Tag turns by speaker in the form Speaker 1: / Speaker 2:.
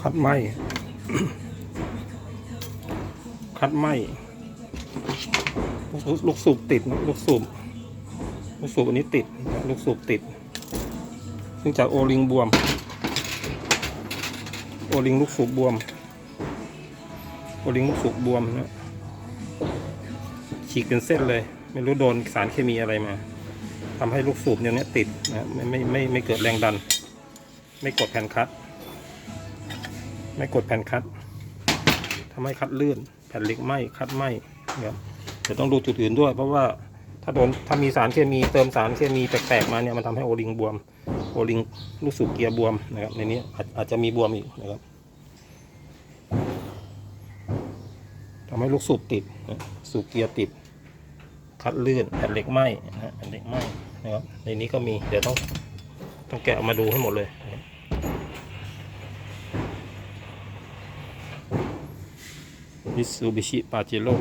Speaker 1: คัดไหมคัดไหมลูกลูกสูบติดลูกสูบลูกสูบอันนี้ติดลูกสูบติด ซึ่งจากโอลิงบวม โอลิงลูกสูบบวม โอลิงลูกสูบบวมนะฉีกเป็นเส้นเลย ไม่รู้โดนสารเคมีอะไรมาทำให้ลูกสูบเนี่ยเนี้ยติดนะไม่ไม่ไม่ไม่เกิดแรงดัน ไม่กดแผ่นคัด ไม่กดแผ่นคัดทำให้คัดลื่น แผ่นเหล็กไหมคัดไหมนะครับเดี๋ยวต้องดูจุดอื่นด้วย เพราะว่าถ้าโดนถ้ามีสารเคมีเติมสารเคมีแปลกๆมาเนี่ยมันทำให้โอลิงบวมโอลิงลูกสูบเกียร์บวมนะครับในนี้อาจจะมีบวมอีกนะครับทำให้ลูกสูบติดสูบเกียร์ติด คัดลื่นแผ่นเหล็กไหมนะฮะแผ่นเหล็กไหมนะครับในนี้ก็มีเดี๋ยวต้องต้องแกะออกมาดูให้หมดเลยนะครับ มิตซูบิชิปาเจโร่